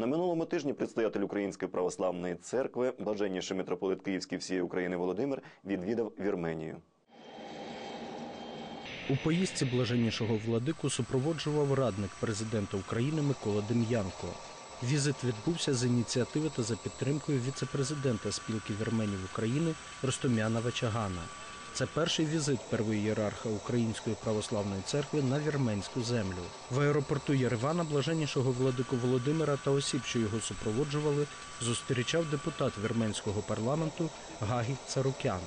На минулому тижні предстоятель Української православної церкви, блаженніший митрополит Київський всієї України Володимир, відвідав Вірменію. У поїздці блаженнішого владику супроводжував радник президента України Микола Дем'янко. Візит відбувся з ініціативи та за підтримкою віце-президента спілки вірменів України Ростомяна Вачагана. Це перший візит первої ієрарха Української православної церкви на вірменську землю. В аеропорту Єревана блаженнішого владику Володимира та осіб, що його супроводжували, зустрічав депутат вірменського парламенту Гагі Царукян.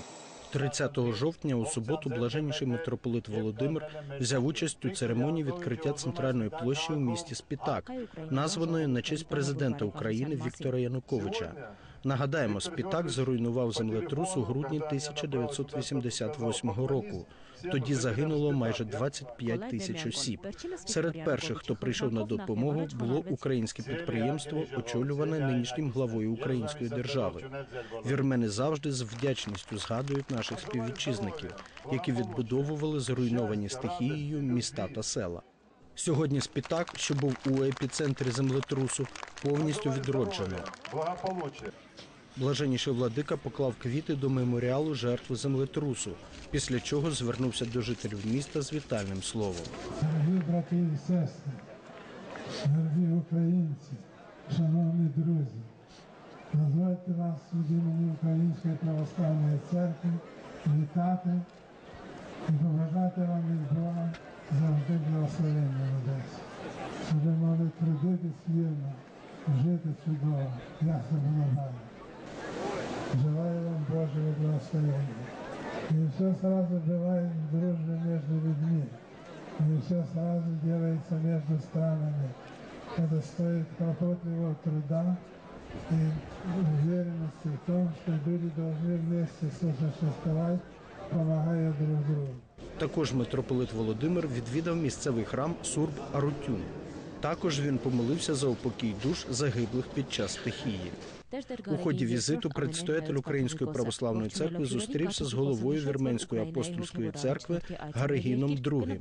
30 жовтня у суботу блаженніший митрополит Володимир взяв участь у церемонії відкриття центральної площі у місті Спітак, названої на честь президента України Віктора Януковича. Нагадаємо, Спітак зруйнував землетрус у грудні 1988 року. Тоді загинуло майже 25 тисяч осіб. Серед перших, хто прийшов на допомогу, було українське підприємство, очолюване нинішнім главою української держави. Вірмени завжди з вдячністю згадують наших співвітчизників, які відбудовували зруйновані стихією міста та села. Сьогодні Спітак, що був у епіцентрі землетрусу, повністю відроджено. Блаженніший владика поклав квіти до меморіалу жертв землетрусу, після чого звернувся до жителів міста з вітальним словом. Дорогі брати і сестри, дорогі українці, шановні друзі, дозвольте вас від імені Української православної церкви вітати і побажати вам від Бога жити чудово, як це було далі. Желаю вам Божого благословения. Не все сразу бывает дружбы между людьми. Не все сразу делается между странами. Это стоит кропотливого труда и уверенности в том, что люди должны вместе сосуществовать, помогая друг другу. Також митрополит Володимир відвідав місцевий храм Сурб Арутюн. Також він помолився за упокій душ загиблих під час стихії. У ході візиту предстоятель Української православної церкви зустрівся з головою Вірменської апостольської церкви Гаригіном II.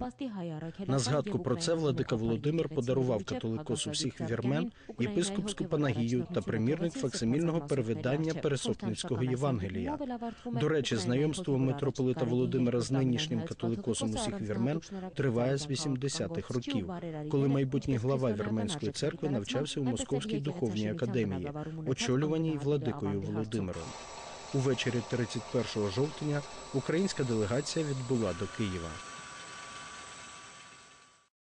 На згадку про це владика Володимир подарував католикосу всіх вірмен єпископську панагію та примірник факсимільного перевидання Пересопницького Євангелія. До речі, знайомство митрополита Володимира з нинішнім католикосом усіх вірмен триває з 80-х років, коли майбутній глава вірменської церкви навчався у Московській духовній академії, очолюваній владикою Володимиром. Увечері 31 жовтня українська делегація відбула до Києва.